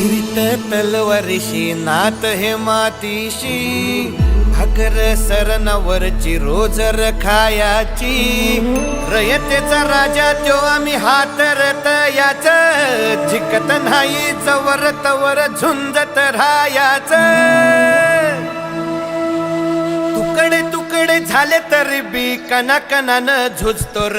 फिरत तलवारीशी नात हे मातीशी. भाकर सरनवरची रोजर रखायाची. रयतेचा राजा त्यो आम्ही हातरत याच. जिकत नाही जवर तवर झुंजत राहायाच. तुकडे तुकडे झाले तरी बी कना कनानं झुजतो र.